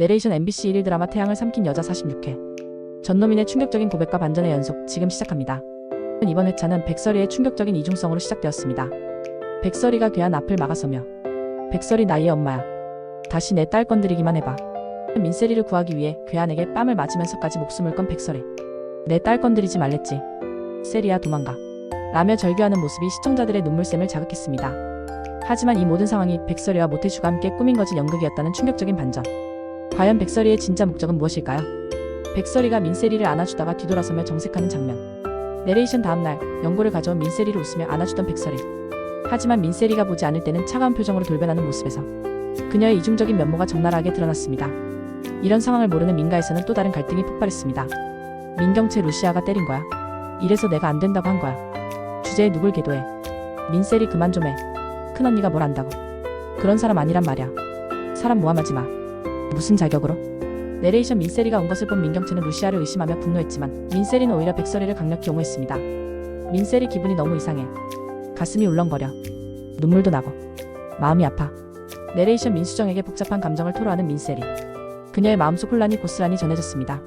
내레이션 MBC 1일 드라마 태양을 삼킨 여자 46회. 전노민의 충격적인 고백과 반전의 연속 지금 시작합니다. 이번 회차는 백설이의 충격적인 이중성으로 시작되었습니다. 백설이가 괴한 앞을 막아서며 백설이 나의 엄마야. 다시 내 딸 건드리기만 해봐. 민세리를 구하기 위해 괴한에게 뺨을 맞으면서까지 목숨을 건 백설이. 내 딸 건드리지 말랬지. 세리야 도망가. 라며 절규하는 모습이 시청자들의 눈물샘을 자극했습니다. 하지만 이 모든 상황이 백설이와 모태주가 함께 꾸민 거짓 연극이었다는 충격적인 반전. 과연 백설이의 진짜 목적은 무엇일까요? 백설이가 민세리를 안아주다가 뒤돌아서며 정색하는 장면. 내레이션 다음날 연고를 가져온 민세리를 웃으며 안아주던 백설이. 하지만 민세리가 보지 않을 때는 차가운 표정으로 돌변하는 모습에서 그녀의 이중적인 면모가 적나라하게 드러났습니다. 이런 상황을 모르는 민가에서는 또 다른 갈등이 폭발했습니다. 민경채 루시아가 때린 거야. 이래서 내가 안 된다고 한 거야. 주제에 누굴 계도해. 민셀이 그만 좀 해. 큰언니가 뭘 안다고. 그런 사람 아니란 말이야. 사람 모함하지 마. 무슨 자격으로? 내레이션 민세리가 온 것을 본 민경채는 루시아를 의심하며 분노했지만 민세리는 오히려 백설이를 강력히 옹호했습니다. 민세리 기분이 너무 이상해. 가슴이 울렁거려. 눈물도 나고. 마음이 아파. 내레이션 민수정에게 복잡한 감정을 토로하는 민세리. 그녀의 마음속 혼란이 고스란히 전해졌습니다.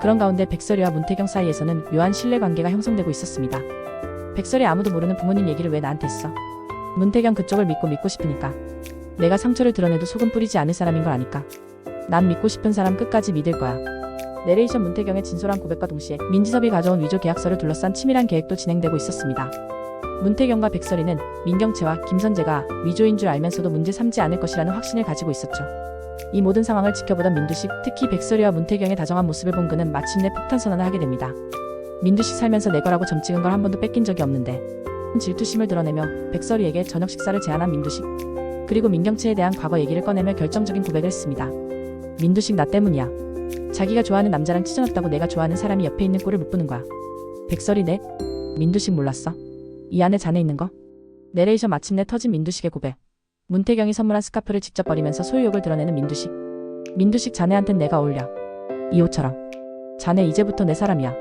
그런 가운데 백설이와 문태경 사이에서는 묘한 신뢰 관계가 형성되고 있었습니다. 백설이 아무도 모르는 부모님 얘기를 왜 나한테 했어? 문태경 그쪽을 믿고 믿고 싶으니까. 내가 상처를 드러내도 소금 뿌리지 않을 사람인 걸 아니까. 난 믿고 싶은 사람 끝까지 믿을 거야. 내레이션 문태경의 진솔한 고백과 동시에 민지섭이 가져온 위조 계약서를 둘러싼 치밀한 계획도 진행되고 있었습니다. 문태경과 백설이는 민경채와 김선재가 위조인 줄 알면서도 문제 삼지 않을 것이라는 확신을 가지고 있었죠. 이 모든 상황을 지켜보던 민두식, 특히 백설이와 문태경의 다정한 모습을 본 그는 마침내 폭탄 선언을 하게 됩니다. 민두식 살면서 내 거라고 점 찍은 걸 한 번도 뺏긴 적이 없는데 질투심을 드러내며 백설이에게 저녁 식사를 제안한 민두식 그리고 민경채에 대한 과거 얘기를 꺼내며 결정적인 고백을 했습니다. 민두식 나 때문이야. 자기가 좋아하는 남자랑 찢어놨다고 내가 좋아하는 사람이 옆에 있는 꼴을 못 보는 거야. 백설이 넷? 민두식 몰랐어? 이 안에 자네 있는 거? 내레이션 마침내 터진 민두식의 고백. 문태경이 선물한 스카프를 직접 버리면서 소유욕을 드러내는 민두식. 민두식 자네한텐 내가 어울려. 이 옷처럼. 자네 이제부터 내 사람이야.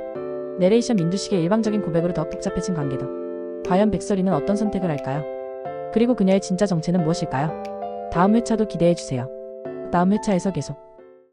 내레이션 민두식의 일방적인 고백으로 더 복잡해진 관계도. 과연 백설이는 어떤 선택을 할까요? 그리고 그녀의 진짜 정체는 무엇일까요? 다음 회차도 기대해주세요. 다음 회차에서 계속.